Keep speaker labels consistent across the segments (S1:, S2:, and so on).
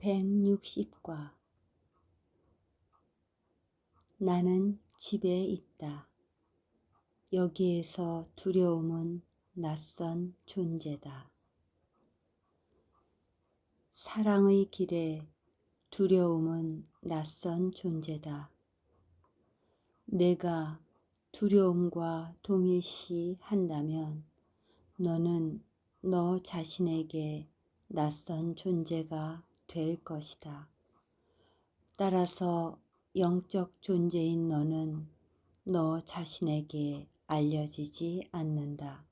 S1: 160과 나는 집에 있다. 여기에서 두려움은 낯선 존재다. 사랑의 길에 두려움은 낯선 존재다. 내가 두려움과 동일시 한다면 너는 너 자신에게 낯선 존재가 될 것이다. 따라서 영적 존재인 너는 너 자신에게 알려지지 않는다.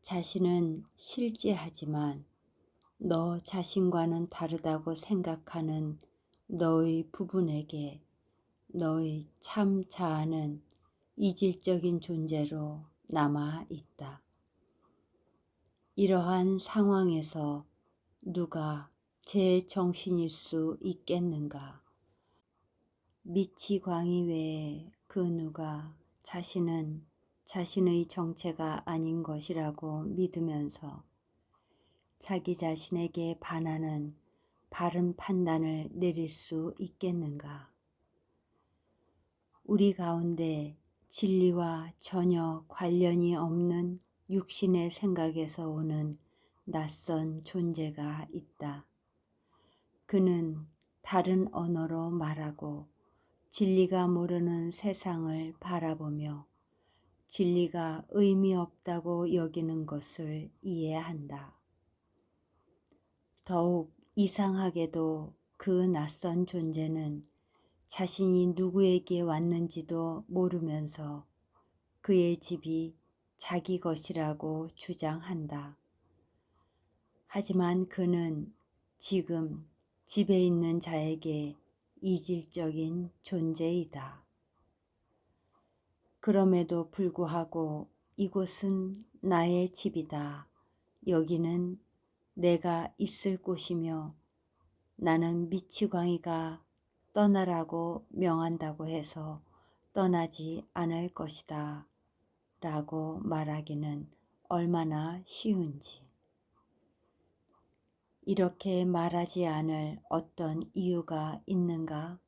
S1: 자신은 실제하지만 너 자신과는 다르다고 생각하는 너의 부분에게 너의 참 자아는 이질적인 존재로 남아 있다. 이러한 상황에서 누가 제 정신일 수 있겠는가? 미치 광이 외에 그 누가 자신은 자신의 정체가 아닌 것이라고 믿으면서 자기 자신에게 반하는 바른 판단을 내릴 수 있겠는가? 우리 가운데 진리와 전혀 관련이 없는 육신의 생각에서 오는 낯선 존재가 있다. 그는 다른 언어로 말하고 진리가 모르는 세상을 바라보며 진리가 의미 없다고 여기는 것을 이해한다. 더욱 이상하게도 그 낯선 존재는 자신이 누구에게 왔는지도 모르면서 그의 집이 자기 것이라고 주장한다. 하지만 그는 지금 집에 있는 자에게 이질적인 존재이다. 그럼에도 불구하고 이곳은 나의 집이다. 여기는 내가 있을 곳이며 나는 미치광이가 떠나라고 명한다고 해서 떠나지 않을 것이다. 라고 말하기는 얼마나 쉬운지. 이렇게 말하지 않을 어떤 이유가 있는가?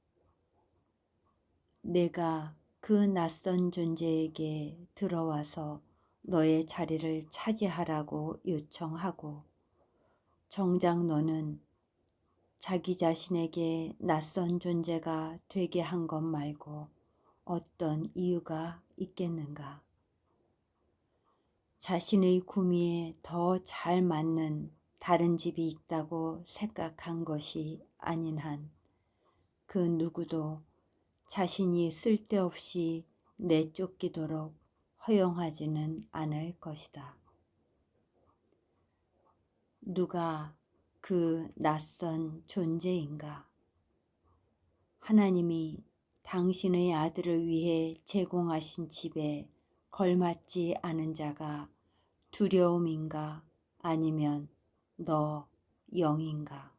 S1: 내가 그 낯선 존재에게 들어와서 너의 자리를 차지하라고 요청하고 정작 너는 자기 자신에게 낯선 존재가 되게 한 것 말고 어떤 이유가 있겠는가? 자신의 구미에 더 잘 맞는 다른 집이 있다고 생각한 것이 아닌 한 그 누구도 자신이 쓸데없이 내쫓기도록 허용하지는 않을 것이다. 누가 그 낯선 존재인가? 하나님이 당신의 아들을 위해 제공하신 집에 걸맞지 않은 자가 두려움인가 아니면 너 영인가?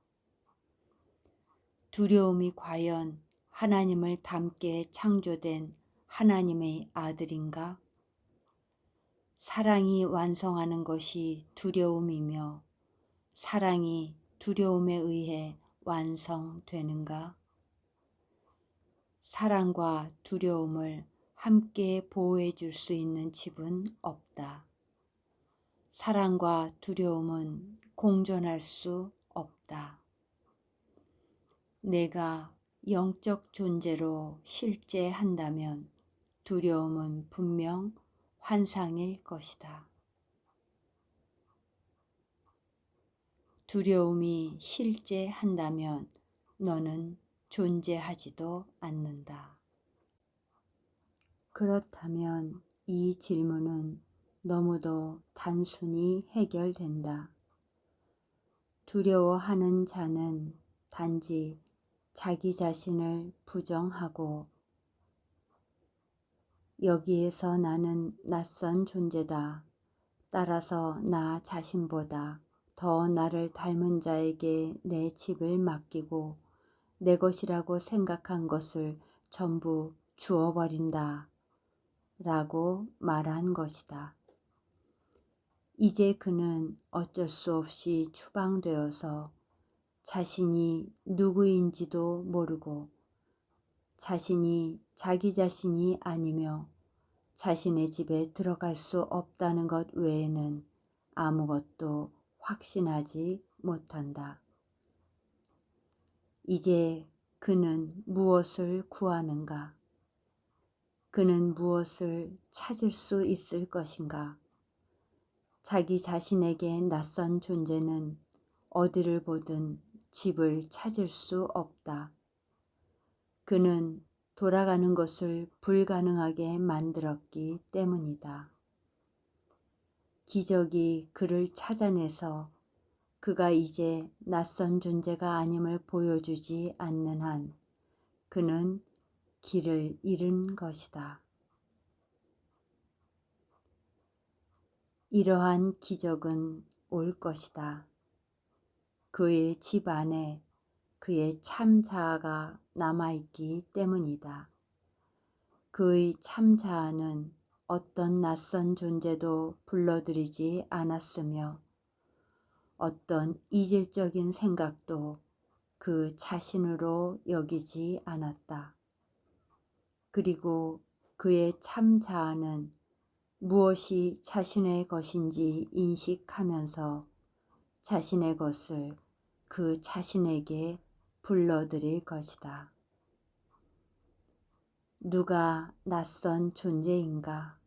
S1: 두려움이 과연 하나님을 닮게 창조된 하나님의 아들인가? 사랑이 완성하는 것이 두려움이며 사랑이 두려움에 의해 완성되는가? 사랑과 두려움을 함께 보호해 줄 수 있는 집은 없다. 사랑과 두려움은 공존할 수 없다. 내가 영적 존재로 실제한다면 두려움은 분명 환상일 것이다. 두려움이 실제한다면 너는 존재하지도 않는다. 그렇다면 이 질문은 너무도 단순히 해결된다. 두려워하는 자는 단지 자기 자신을 부정하고 여기에서 나는 낯선 존재다. 따라서 나 자신보다 더 나를 닮은 자에게 내 집을 맡기고 내 것이라고 생각한 것을 전부 주어버린다. 라고 말한 것이다. 이제 그는 어쩔 수 없이 추방되어서 자신이 누구인지도 모르고 자신이 자기 자신이 아니며 자신의 집에 들어갈 수 없다는 것 외에는 아무것도 확신하지 못한다. 이제 그는 무엇을 구하는가? 그는 무엇을 찾을 수 있을 것인가? 자기 자신에게 낯선 존재는 어디를 보든 집을 찾을 수 없다. 그는 돌아가는 것을 불가능하게 만들었기 때문이다. 기적이 그를 찾아내서 그가 이제 낯선 존재가 아님을 보여주지 않는 한 그는 길을 잃은 것이다. 이러한 기적은 올 것이다. 그의 집 안에 그의 참 자아가 남아있기 때문이다. 그의 참 자아는 어떤 낯선 존재도 불러들이지 않았으며 어떤 이질적인 생각도 그 자신으로 여기지 않았다. 그리고 그의 참 자아는 무엇이 자신의 것인지 인식하면서 자신의 것을 그 자신에게 불러들일 것이다. 누가 낯선 존재인가?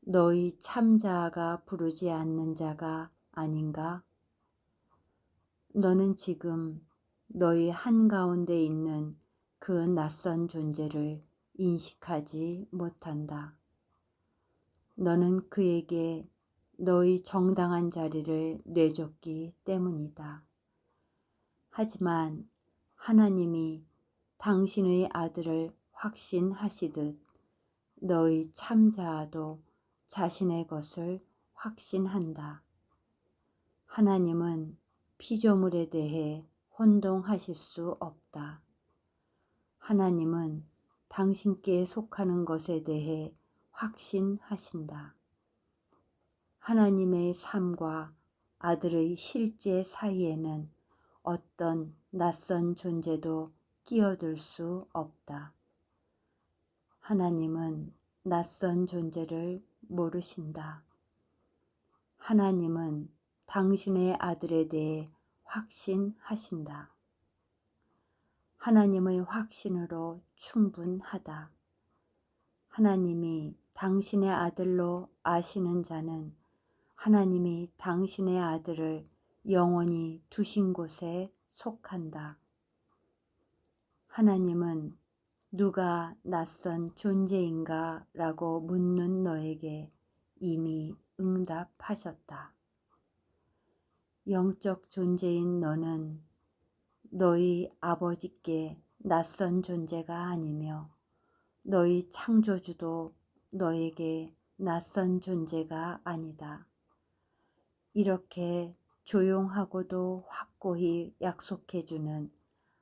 S1: 너희 참자가 부르지 않는 자가 아닌가? 너는 지금 너희 한가운데 있는 그 낯선 존재를 인식하지 못한다. 너는 그에게 너희 정당한 자리를 내줬기 때문이다. 하지만 하나님이 당신의 아들을 확신하시듯 너희 참자도 자신의 것을 확신한다. 하나님은 피조물에 대해 혼동하실 수 없다. 하나님은 당신께 속하는 것에 대해 확신하신다. 하나님의 삶과 아들의 실제 사이에는 어떤 낯선 존재도 끼어들 수 없다. 하나님은 낯선 존재를 모르신다. 하나님은 당신의 아들에 대해 확신하신다. 하나님의 확신으로 충분하다. 하나님이 당신의 아들로 아시는 자는 하나님이 당신의 아들을 영원히 두신 곳에 속한다. 하나님은 누가 낯선 존재인가 라고 묻는 너에게 이미 응답하셨다. 영적 존재인 너는 너희 아버지께 낯선 존재가 아니며 너희 창조주도 너에게 낯선 존재가 아니다. 이렇게 조용하고도 확고히 약속해주는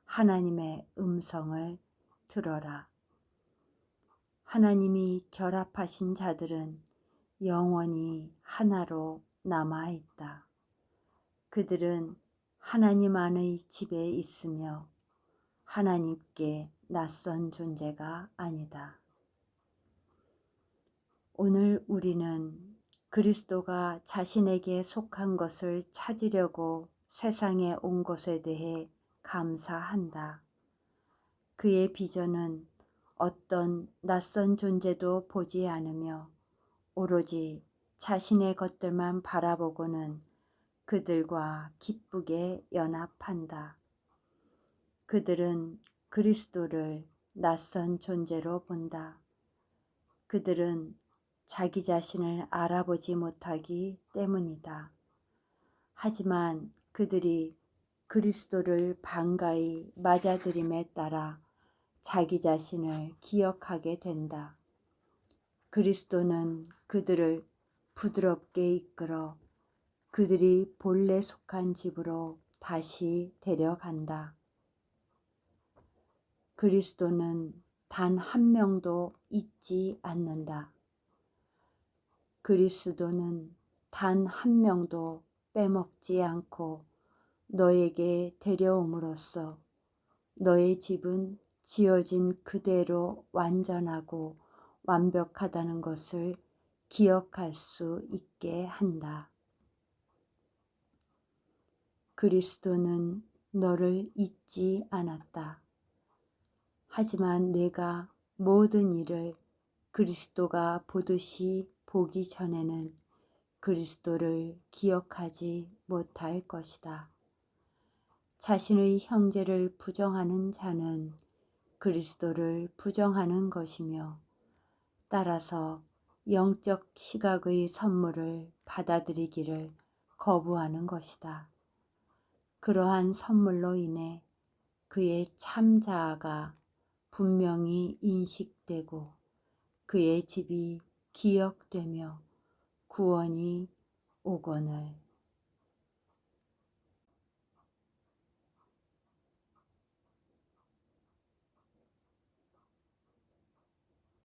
S1: 하나님의 음성을 들어라. 하나님이 결합하신 자들은 영원히 하나로 남아있다. 그들은 하나님 안의 집에 있으며 하나님께 낯선 존재가 아니다. 오늘 우리는 그리스도가 자신에게 속한 것을 찾으려고 세상에 온 것에 대해 감사한다. 그의 비전은 어떤 낯선 존재도 보지 않으며 오로지 자신의 것들만 바라보고는 그들과 기쁘게 연합한다. 그들은 그리스도를 낯선 존재로 본다. 그들은 자기 자신을 알아보지 못하기 때문이다. 하지만 그들이 그리스도를 반가이 맞아들임에 따라 자기 자신을 기억하게 된다. 그리스도는 그들을 부드럽게 이끌어 그들이 본래 속한 집으로 다시 데려간다. 그리스도는 단 한 명도 잊지 않는다. 그리스도는 단 한 명도 빼먹지 않고 너에게 데려옴으로써 너의 집은 지어진 그대로 완전하고 완벽하다는 것을 기억할 수 있게 한다. 그리스도는 너를 잊지 않았다. 하지만 내가 모든 일을 그리스도가 보듯이 보기 전에는 그리스도를 기억하지 못할 것이다. 자신의 형제를 부정하는 자는 그리스도를 부정하는 것이며 따라서 영적 시각의 선물을 받아들이기를 거부하는 것이다. 그러한 선물로 인해 그의 참 자아가 분명히 인식되고 그의 집이 기억되며 구원이 오거늘